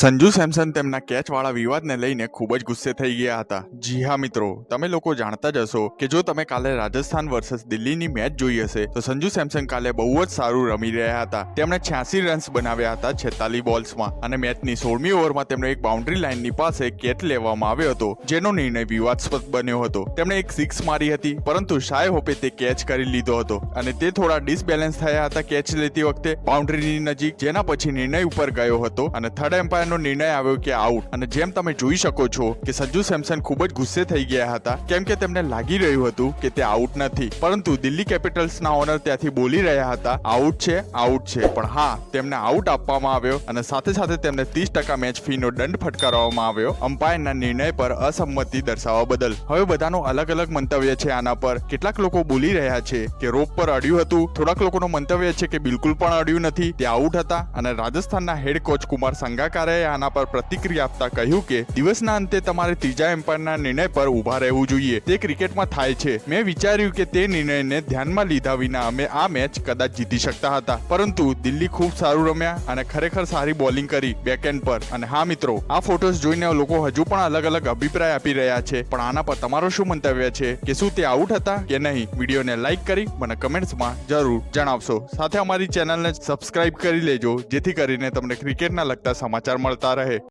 Sanju Samson તેમના કેચવાળા વિવાદને લઈને ખૂબ જ ગુસ્સે થઈ ગયા હતા. જી હા મિત્રો, તમે લોકો જાણતા જ હશો કે જો તમે કાલે રાજસ્થાન વર્સસ દિલ્હીની મેચ જોઈ હશે, તો સંજુ સેમસન કાલે બહુ જ સારું રમી રહ્યા હતા. તેમણે છ્યાસી રન્સ બનાવ્યા હતા છેતાલી બોલ્સમાં અને મેચની સોળમી ઓવરમાં તેમણે એક બાઉન્ડ્રી લાઇનની પાસે કેચ લેવામાં આવ્યો હતો, જેનો નિર્ણય વિવાદાસ્પદ બન્યો હતો. તેમણે એક સિક્સ મારી હતી, પરંતુ શાય હોપે તે કેચ કરી લીધો હતો અને તે થોડા ડિસબેલેન્સ થયા હતા કેચ લેતી વખતે બાઉન્ડ્રીની નજીક, જેના પછી નિર્ણય ઉપર ગયો હતો અને થર્ડ એમ્પાયરનો નિર્ણય આવ્યો કે આઉટ. અને જેમ તમે જોઈ શકો છો કે સંજુ સેમસન ખૂબ જ ગુસ્સે થઈ ગયા હતા, કેમ કે તેમને લાગી રહ્યું હતું કે તે આઉટ નથી. પરંતુ દિલ્હી કેપિટલ્સના ઓનર ત્યાંથી બોલી રહ્યા હતા, આઉટ છે આઉટ છે. પણ હા, તેમને આઉટ આપવામાં આવ્યો અને સાથે સાથે તેમને ત્રીસ ટકા મેચ ફીનો દંડ ફટકારવામાં આવ્યો. અમ્પાયરના નિર્ણય પર અસંમતિ દર્શાવવા બદલ. હવે બધાનો અલગ અલગ મંતવ્ય છે આના પર. કેટલાક લોકો બોલી રહ્યા છે કે રોપ પર અડ્યું હતું. થોડાક લોકોનું મંતવ્ય છે કે બિલકુલ પણ અડ્યું નથી. તે આઉટ હતા અને રાજસ્થાનના હેડ કોચ કુમાર સંગાકારે આના પર પ્રતિક્રિયા આપતા કહ્યું કે, દિવસના અંતે તમારે ત્રીજા એમ્પાયરના નિર્ણય પર ઊભા રહેવું જોઈએ. તે ક્રિકેટમાં થાય છે. મેં વિચાર્યું કે તે નિર્ણયને ધ્યાનમાં લીધા વિના અમે આ મેચ કદાચ જીતી શકતા હતા. પરંતુ દિલ્હી ખૂબ સારું રમ્યા અને ખરેખર સારી બોલિંગ કરી બેકએન્ડ પર. અને હા મિત્રો, આ ફોટોસ જોઈને લોકો હજુ પણ અલગ અલગ અભિપ્રાય આપી રહ્યા છે. પણ આના પર તમારો શું મંતવ્ય છે? કે શું તે આઉટ હતા કે નહીં? વિડીયોને લાઇક કરી મને કમેન્ટ્સમાં જરૂર જણાવશો. સાથે અમારી ચેનલને સબસ્ક્રાઇબ કરી લેજો. જેથી કરીને તમને ક્રિકેટના લગતા સમાચાર મળતા રહે.